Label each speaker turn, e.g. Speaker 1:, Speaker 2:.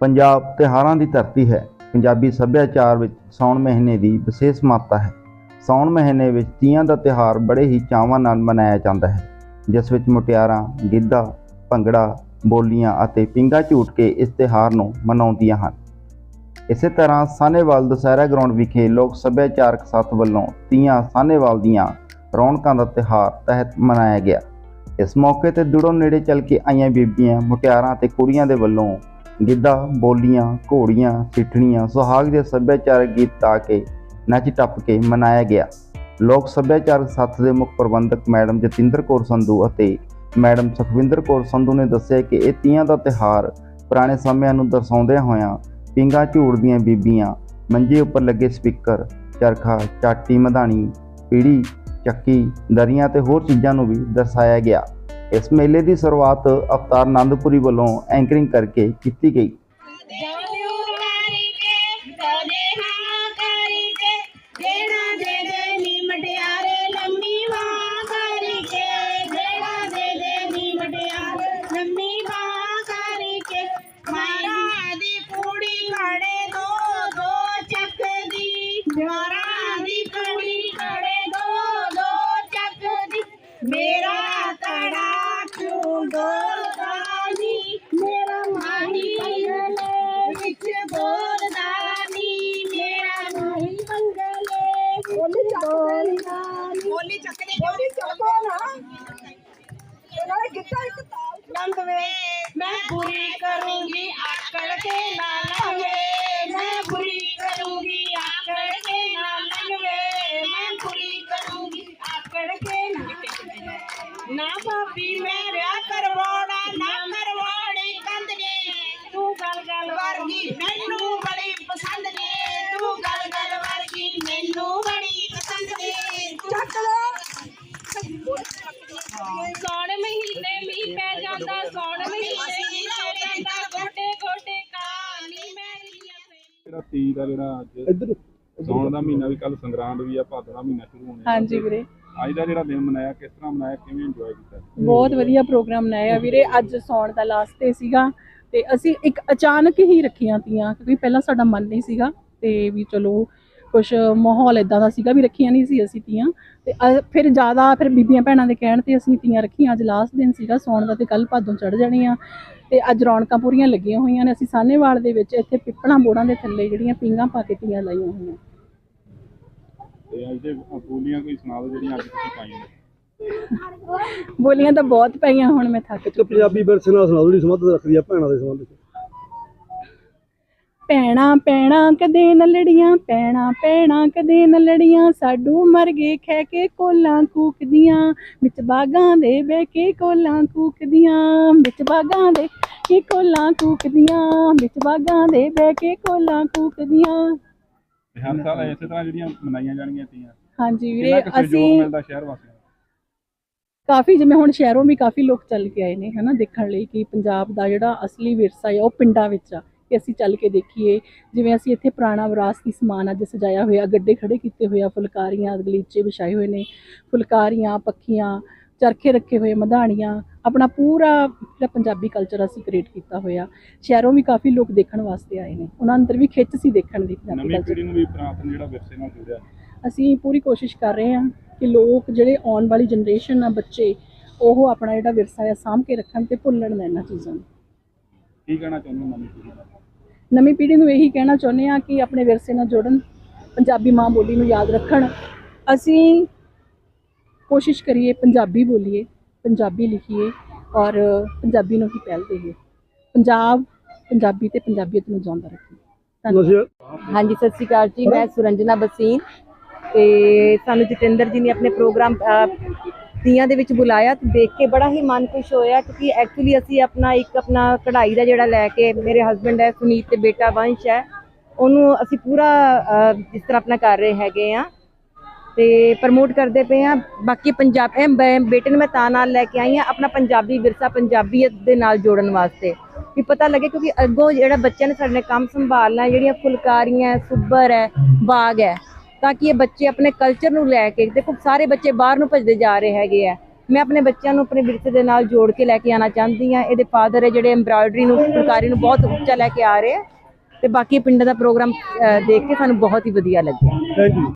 Speaker 1: ਪੰਜਾਬ ਤਿਉਹਾਰਾਂ ਦੀ ਧਰਤੀ ਹੈ। ਪੰਜਾਬੀ ਸੱਭਿਆਚਾਰ ਵਿੱਚ ਸਾਉਣ ਮਹੀਨੇ ਦੀ ਵਿਸ਼ੇਸ਼ ਮਹੱਤਤਾ ਹੈ। ਸਾਉਣ ਮਹੀਨੇ ਵਿੱਚ ਤੀਆਂ ਦਾ ਤਿਉਹਾਰ ਬੜੇ ਹੀ ਚਾਵਾਂ ਨਾਲ ਮਨਾਇਆ ਜਾਂਦਾ ਹੈ, ਜਿਸ ਵਿੱਚ ਮੁਟਿਆਰਾਂ, ਗਿੱਧਾ, ਭੰਗੜਾ, ਬੋਲੀਆਂ ਅਤੇ ਪਿੰਗਾ ਝੂਟ ਕੇ ਇਸ ਤਿਉਹਾਰ ਨੂੰ ਮਨਾਉਂਦੀਆਂ ਹਨ। ਇਸੇ ਤਰ੍ਹਾਂ ਸਾਹਨੇਵਾਲ ਦੁਸਹਿਰਾ ਗਰਾਊਂਡ ਵਿਖੇ ਲੋਕ ਸੱਭਿਆਚਾਰਕ ਸੱਥ ਵੱਲੋਂ ਤੀਆਂ ਸਾਹਨੇਵਾਲ ਦੀਆਂ ਰੌਣਕਾਂ ਦਾ ਤਿਉਹਾਰ ਤਹਿਤ ਮਨਾਇਆ ਗਿਆ। ਇਸ ਮੌਕੇ ਤੇ ਦੁੜੋਂ ਨੇੜੇ ਚੱਲ ਕੇ ਆਈਆਂ ਬੀਬੀਆਂ, ਮੁਟਿਆਰਾਂ ਤੇ ਕੁੜੀਆਂ ਦੇ ਵੱਲੋਂ ਗਿੱਧਾ ਬੋਲੀਆਂ, ਘੋੜੀਆਂ, ਸਿੱਠਣੀਆਂ, ਸੁਹਾਗ ਦੇ ਸੱਭਿਆਚਾਰਕ ਗੀਤ ਗਾ ਕੇ ਨੱਚ ਟੱਪ ਕੇ ਮਨਾਇਆ ਗਿਆ। ਲੋਕ ਸੱਭਿਆਚਾਰਕ ਸੱਥ ਦੇ ਮੁੱਖ ਪ੍ਰਬੰਧਕ ਮੈਡਮ ਜਤਿੰਦਰ ਕੌਰ ਸੰਧੂ ਅਤੇ ਮੈਡਮ ਸੁਖਵਿੰਦਰ ਕੌਰ ਸੰਧੂ ਨੇ ਦੱਸਿਆ ਕਿ ਇਹ ਤੀਆਂ ਦਾ ਤਿਹਾਰ ਪੁਰਾਣੇ ਸਮਿਆਂ ਨੂੰ ਦਰਸਾਉਂਦਿਆਂ ਹੋਇਆਂ ਪਿੰਗਾ ਝੂੜਦੀਆਂ ਬੀਬੀਆਂ, ਮੰਜੇ ਉੱਪਰ ਲੱਗੇ ਸਪੀਕਰ, ਚਰਖਾ, ਚਾਟੀ, ਮਧਾਣੀ, ਪੀੜੀ, ਚੱਕੀ, ਦਰੀਆਂ ਤੇ ਹੋਰ ਚੀਜ਼ਾਂ ਨੂੰ ਵੀ ਦਰਸਾਇਆ ਗਿਆ। ਇਸ ਮੇਲੇ ਦੀ ਸ਼ੁਰੂਆਤ ਅਵਤਾਰ ਆਨੰਦਪੁਰੀ ਵੱਲੋਂ ਐਂਕਰਿੰਗ ਕਰਕੇ ਕੀਤੀ ਗਈ।
Speaker 2: ਕਿਉਂ ਡੋਲਦਾ ਨੀ ਮੇਰਾ ਮਾਹੀ ਮੰਗਲੇ ਵਿੱਚ ਬੋਲਦਾ ਨੀ ਮੇਰਾ ਮਾਹੀ ਮੰਗਲੇ ਬੋਲੀ ਬੋਲਦਾ ਨੀ ਬੋਲੀ ਚੱਕਦੇ ਬੋਲੀ ਚੱਕੋ ਨਾ ਨਾਲੇ ਗਿੱਟਾ ਇੱਕ ਤਾਲ ਨੰਦ ਵੇ ਮੈਂ ਬੁਰੀ ਕਰੂੰਗੀ ਆਕੜ ਕੇ ਨਾ ਲੰਘੇ ਮੈਂ ਬੁਰੀ ਕਰੂੰਗੀ ਆਕੜ ਕੇ ਨਾ ਲੰਘੇ ਮੈਂ ਬੁਰੀ ਕਰੂੰਗੀ ਆਕੜ ਕੇ ਨਾ ਨਾ ਭਾਬੀ ਮੈਂ ਵਿਆਹ ਕਰਵਾਉਣਾ ਨਾ ਕਰਵਾਉਣੀ ਕੰਧ ਨੇ ਤੂੰ ਗੱਲ ਗੱਲ ਵਰਗੀ ਮੈਨੂੰ ਬੜੀ ਪਸੰਦ ਨੇ ਤੂੰ ਗੱਲ ਗੱਲ ਵਰਗੀ ਮੈਨੂੰ ਬੜੀ ਪਸੰਦ ਨੇ ਚੱਕ ਲੋ। ਸੌਣ ਮਹੀਨੇ ਮੀਂਹ ਪੈ ਜਾਂਦਾ ਸੌਣ ਮਹੀਨੇ ਮੀਂਹ ਪੈ ਜਾਂਦਾ ਗੋਡੇ ਗੋਡੇ ਕਾਨੀ ਮੈਰੀਆਂ
Speaker 3: ਜਿਹੜਾ ਤੀਜ ਦਾ ਜਿਹੜਾ ਅੱਜ ਸੌਣ ਦਾ ਮਹੀਨਾ ਵੀ ਕੱਲ ਸੰਗਰਾਂਦ ਵੀ ਆ ਭਾਦੋਂ ਦਾ ਮਹੀਨਾ ਸ਼ੁਰੂ ਹੋਣੇ।
Speaker 4: ਹਾਂਜੀ ਵੀਰੇ।
Speaker 3: ਅੱਜ ਦਾ ਜਿਹੜਾ ਦਿਨ ਮਨਾਇਆ, ਕਿਸ ਤਰ੍ਹਾਂ ਮਨਾਇਆ, ਕਿਵੇਂ ਇੰਜੋਏ ਕੀਤਾ?
Speaker 4: ਬਹੁਤ ਵਧੀਆ ਪ੍ਰੋਗਰਾਮ ਮਨਾਇਆ ਵੀਰੇ। ਅੱਜ ਸੌਣ ਦਾ ਲਾਸਟ ਤੇ ਸੀਗਾ ਤੇ ਅਸੀਂ ਇੱਕ ਅਚਾਨਕ ਹੀ ਰੱਖੀਆਂ ਤੀਆਂ, ਕਿਉਂਕਿ ਪਹਿਲਾਂ ਸਾਡਾ ਮਨ ਨਹੀਂ ਸੀਗਾ ਤੇ ਵੀ ਚਲੋ ਕੁਝ ਮਾਹੌਲ ਇਦਾਂ ਦਾ ਸੀਗਾ ਵੀ ਰੱਖੀਆਂ ਨਹੀਂ ਸੀ ਅਸੀਂ ਤੀਆਂ। ਤੇ ਫਿਰ ਜ਼ਿਆਦਾ ਫਿਰ ਬੀਬੀਆਂ ਭੈਣਾਂ ਦੇ ਕਹਿਣ ਤੇ ਅਸੀਂ ਤੀਆਂ ਰੱਖੀਆਂ। ਅੱਜ ਲਾਸਟ ਦਿਨ ਸੀਗਾ ਸੌਣ ਦਾ ਤੇ ਕੱਲ ਭਾਦੋਂ ਚੜ ਜਾਣੀਆਂ। ਤੇ ਅੱਜ ਰੌਣਕਾਂ ਪੂਰੀਆਂ ਲੱਗੀਆਂ ਹੋਈਆਂ ਨੇ। ਅਸੀਂ ਸਾਹਨੇਵਾਲ ਦੇ ਵਿੱਚ ਇੱਥੇ ਪਿੱਪਲਾਂ ਬੋੜਾਂ ਦੇ ਥੱਲੇ ਜਿਹੜੀਆਂ ਪਿੰਗਾਂ ਪਾ ਕੇ ਤੀਆਂ ਲਾਈਆਂ ਹੋਈਆਂ।
Speaker 3: ਤੇ ਅੱਜ ਦੇ ਬੋਲੀਆਂ ਕੋਈ ਸੁਣਾ ਦਿਓ ਜਿਹੜੀਆਂ ਅੱਜ ਤੁਸੀਂ ਪਾਈਆਂ ਨੇ।
Speaker 4: ਬੋਲੀਆਂ ਤਾਂ ਬਹੁਤ ਪਈਆਂ ਹੁਣ ਮੈਂ ਥੱਕ
Speaker 5: ਤੇ
Speaker 4: ਚੁੱਕੀ
Speaker 5: ਪੰਜਾਬੀ ਵਿਰਸੇ ਨਾਲ ਸੁਣਾਓ ਜਿਹੜੀ ਸੰਬੰਧ ਰੱਖਦੀ ਆ ਭੈਣਾਂ ਦੇ ਸੰਬੰਧ ਚ
Speaker 4: ਪੈਣਾ ਪੈਣਾ ਕਦੇ न ਲੜੀਆਂ ਪੈਣਾ ਪੈਣਾ ਕਦੇ न ਲੜੀਆਂ ਸਾਡੂ ਮਰ ਗਏ ਖੈ ਕੇ ਕੋਲਾਂ ਕੂਕਦੀਆਂ ਵਿੱਚ ਬਾਗਾਂ ਦੇ ਬਹਿ ਕੇ ਕੋਲਾਂ ਕੂਕਦੀਆਂ ਵਿੱਚ ਬਾਗਾਂ ਦੇ ਕੇ ਕੋਲਾਂ ਕੂਕਦੀਆਂ ਵਿੱਚ ਬਾਗਾਂ ਦੇ ਬਹਿ ਕੇ ਕੋਲਾਂ ਕੂਕਦੀਆਂ।
Speaker 3: ਤੇ ਹਰ ਸਾਲ ਇਸੇ ਤਰ੍ਹਾਂ ਜਿਹੜੀਆਂ ਮਨਾਈਆਂ ਜਾਣਗੀਆਂ ਤੀਆਂ।
Speaker 4: ਹਾਂਜੀ ਵੀਰੇ ਅਸੀਂ
Speaker 3: ਮਿਲਦਾ ਸ਼ਹਿਰ ਵਾਸੀਆਂ
Speaker 4: ਕਾਫੀ ਜਿਵੇਂ ਹੁਣ ਸ਼ਹਿਰੋਂ ਵੀ ਕਾਫੀ ਲੋਕ ਚੱਲ ਕੇ ਆਏ ਨੇ ਹਨਾ ਦੇਖਣ ਲਈ ਕਿ ਪੰਜਾਬ ਦਾ ਜਿਹੜਾ ਅਸਲੀ ਵਿਰਸਾ ਹੈ ਉਹ ਪਿੰਡਾਂ ਵਿੱਚ ਆ ਕਿ ਅਸੀਂ ਚੱਲ ਕੇ ਦੇਖੀਏ। ਜਿਵੇਂ ਅਸੀਂ ਇੱਥੇ ਪੁਰਾਣਾ ਵਿਰਾਸਤੀ ਸਮਾਨ ਅੱਜ ਸਜਾਇਆ ਹੋਇਆ ਗੱਡੇ ਖੜੇ ਕੀਤੇ ਹੋਏ ਆ ਫੁਲਕਾਰੀਆਂ ਗਲੀਚੇ ਵਿਛਾਏ ਹੋਏ ਨੇ ਫੁਲਕਾਰੀਆਂ ਪੱਖੀਆਂ ਚਰਖੇ ਰੱਖੇ ਹੋਏ ਮਧਾਣੀਆਂ ਆਪਣਾ ਪੂਰਾ ਜਿਹੜਾ ਪੰਜਾਬੀ ਕਲਚਰ ਅਸੀਂ ਕ੍ਰੀਏਟ ਕੀਤਾ ਹੋਇਆ ਸ਼ਹਿਰੋਂ ਵੀ ਕਾਫੀ ਲੋਕ ਦੇਖਣ ਵਾਸਤੇ ਆਏ ਨੇ। ਉਹਨਾਂ ਅੰਦਰ ਵੀ ਖਿੱਚ ਸੀ ਦੇਖਣ ਦੀ ਪੰਜਾਬੀ
Speaker 3: ਨਵੀਂ ਪੀੜ੍ਹੀ ਨੂੰ ਵੀ ਪੁਰਾਤਨ ਜਿਹੜਾ ਵਿਰਸੇ ਨਾਲ ਜੁੜਿਆ।
Speaker 4: ਅਸੀਂ ਪੂਰੀ ਕੋਸ਼ਿਸ਼ ਕਰ ਰਹੇ ਹਾਂ ਕਿ ਲੋਕ ਜਿਹੜੇ ਆਉਣ ਵਾਲੀ ਜਨਰੇਸ਼ਨ ਆ ਬੱਚੇ ਉਹ ਆਪਣਾ ਜਿਹੜਾ ਵਿਰਸਾ ਹੈ ਸਾਂਭ ਕੇ ਰੱਖਣ ਤੇ ਭੁੱਲਣ ਨਾ ਇਹਨਾਂ ਚੀਜ਼ਾਂ ਨੂੰ।
Speaker 3: ਕੀ ਕਹਿਣਾ ਚਾਹੁੰਦੇ ਹੋ ਨਵੀਂ ਪੀੜ੍ਹੀ ਦਾ
Speaker 4: ਨਵੀਂ ਪੀੜ੍ਹੀ ਨੂੰ ਇਹੀ ਕਹਿਣਾ ਚਾਹੁੰਦੇ ਹਾਂ ਕਿ ਆਪਣੇ ਵਿਰਸੇ ਨਾਲ ਜੁੜਨ ਪੰਜਾਬੀ ਮਾਂ ਬੋਲੀ ਨੂੰ ਯਾਦ ਰੱਖਣ। ਅਸੀਂ ਕੋਸ਼ਿਸ਼ ਕਰੀਏ ਪੰਜਾਬੀ ਬੋਲੀਏ। ਪੰਜਾਬੀ ਲਿਖੀਏ ਔਰ ਪੰਜਾਬੀ ਨੂੰ ਹੀ ਪਹਿਲ ਦੇਈਏ। ਪੰਜਾਬ ਪੰਜਾਬੀ ਤੇ ਪੰਜਾਬੀਅਤ ਨੂੰ ਜਿਉਂਦਾ ਰੱਖੀਏ। ਧੰਨਵਾਦ।
Speaker 6: ਹਾਂਜੀ ਸਤਿ ਸ਼੍ਰੀ ਅਕਾਲ ਜੀ ਮੈਂ ਸੁਰੰਜਨਾ ਬਸੀਨ ਤੇ ਸਾਨੂੰ ਜਤਿੰਦਰ ਜੀ ਨੇ ਆਪਣੇ ਪ੍ਰੋਗਰਾਮ ਤੀਆਂ ਦੇ ਵਿੱਚ ਬੁਲਾਇਆ ਤੇ ਦੇਖ ਕੇ ਬੜਾ ਹੀ ਮਨ ਖੁਸ਼ ਹੋਇਆ ਕਿਉਂਕਿ ਐਕਚੁਅਲੀ ਅਸੀਂ ਆਪਣਾ ਇੱਕ ਆਪਣਾ ਕਢਾਈ ਦਾ ਜਿਹੜਾ ਲੈ ਕੇ ਮੇਰੇ ਹਸਬੰਡ ਹੈ ਸੁਨੀਤ ਤੇ ਬੇਟਾ ਵੰਸ਼ ਹੈ। ਉਹਨੂੰ ਅਸੀਂ ਪੂਰਾ ਜਿਸ ਤਰ੍ਹਾਂ ਆਪਣਾ ਕਰ ਰਹੇ ਹੈਗੇ ਆ ਤੇ ਪ੍ਰਮੋਟ ਕਰਦੇ ਪਏ ਆ ਬਾਕੀ ਪੰਜਾਬ ਬੇਟੇ ਨੂੰ ਮੈਂ ਤਾਂ ਨਾਲ ਲੈ ਕੇ ਆਈ ਆ ਆਪਣਾ ਪੰਜਾਬੀ ਵਿਰਸਾ ਪੰਜਾਬੀਅਤ ਦੇ ਨਾਲ ਜੋੜਨ ਵਾਸਤੇ। ਵੀ ਪਤਾ ਲੱਗੇ ਕਿਉਂਕਿ ਅੱਗੋਂ ਜਿਹੜਾ ਬੱਚਿਆਂ ਨੇ ਸਾਡੇ ਨੇ ਕੰਮ ਸੰਭਾਲਣਾ, ਜਿਹੜੀਆਂ ਫੁਲਕਾਰੀਆਂ ਸੁੱਬਰ ਹੈ, ਬਾਗ ਹੈ, ਤਾਂ ਕਿ ਇਹ ਬੱਚੇ ਆਪਣੇ ਕਲਚਰ ਨੂੰ ਲੈ ਕੇ, ਦੇਖੋ ਸਾਰੇ ਬੱਚੇ ਬਾਹਰ ਨੂੰ ਭੱਜਦੇ ਜਾ ਰਹੇ ਹੈਗੇ ਆ। ਮੈਂ ਆਪਣੇ ਬੱਚਿਆਂ ਨੂੰ ਆਪਣੇ ਵਿਰਸੇ ਦੇ ਨਾਲ ਜੋੜ ਕੇ ਲੈ ਕੇ ਆਉਣਾ ਚਾਹੁੰਦੀ ਹਾਂ। ਇਹਦੇ ਫਾਦਰ ਹੈ ਜਿਹੜੇ ਐਮਬਰਾਇਡਰੀ ਨੂੰ, ਫੁਲਕਾਰੀ ਨੂੰ ਬਹੁਤ ਉੱਚਾ ਲੈ ਕੇ ਆ ਰਹੇ ਆ। ਤੇ ਬਾਕੀ ਪਿੰਡਾਂ ਦਾ ਪ੍ਰੋਗਰਾਮ ਦੇਖ ਕੇ ਸਾਨੂੰ ਬਹੁਤ ਹੀ ਵਧੀਆ ਲੱਗਿਆ।